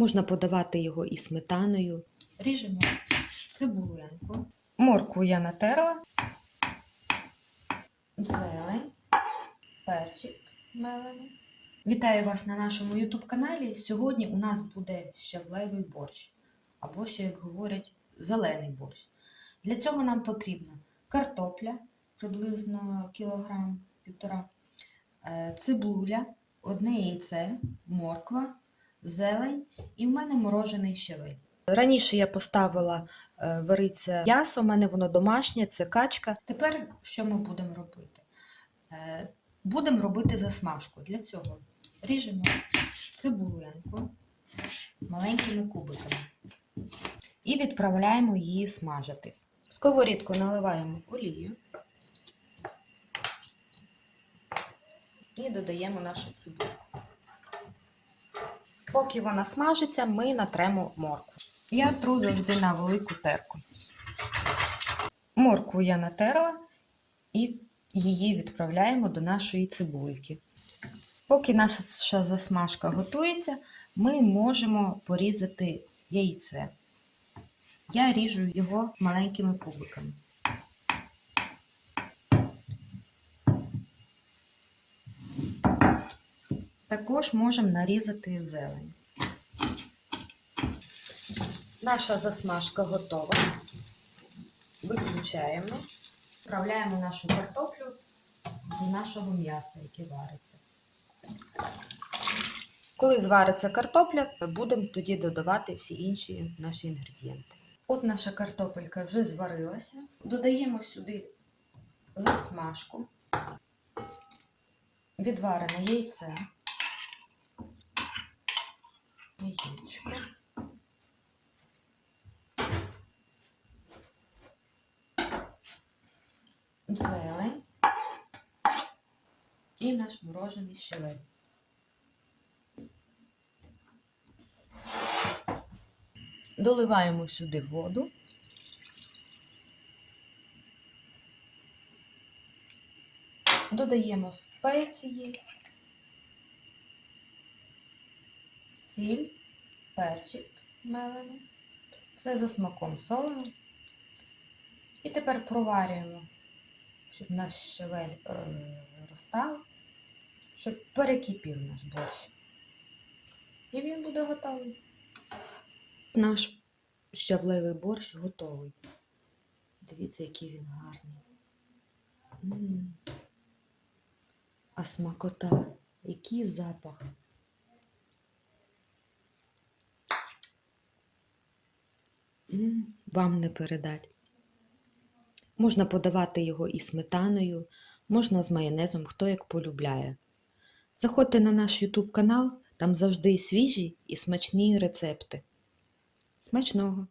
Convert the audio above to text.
Можна подавати його і сметаною. Ріжемо цибулинку. Моркву я натерла. Зелень, перчик мелений. Вітаю вас на нашому YouTube каналі. Сьогодні у нас буде щавлевий борщ, або ще, як говорять, зелений борщ. Для цього нам потрібна картопля приблизно кілограм півтора, е, цибуля, одне яйце, морква, зелень і в мене морожений щавель. Раніше я поставила е, вариться м'ясо, у мене воно домашнє, це качка. Тепер що ми будемо робити? Е, Будемо робити засмажку. Для цього ріжемо цибулинку маленькими кубиками і відправляємо її смажитись. В сковорідку наливаємо олію і додаємо нашу цибулю. Поки вона смажиться, ми натремо моркву. Я тру завжди на велику терку. Моркву я натерла і її відправляємо до нашої цибульки. Поки наша засмажка готується, ми можемо порізати яйце. Я ріжу його маленькими кубиками. Також можемо нарізати зелень. Наша засмажка готова. Виключаємо, вправляємо нашу картоплю до нашого м'яса, яке вариться. Коли звариться картопля, будемо тоді додавати всі інші наші інгредієнти. От наша картопелька вже зварилася. Додаємо сюди засмажку, відварене яйце, яєчко. Зелень і наш морожений щавель. Доливаємо сюди воду. Додаємо спеції, сіль, перчик мелений, все за смаком солимо. І тепер проварюємо, щоб наш щавель е, розтав, щоб перекипів наш борщ. І він буде готовий. Наш щавлевий борщ готовий. Дивіться, який він гарний. М. А смакота, який запах. Вам не передать. Можна подавати його і сметаною, можна з майонезом, хто як полюбляє. Заходьте на наш YouTube канал, там завжди свіжі і смачні рецепти. Смачного!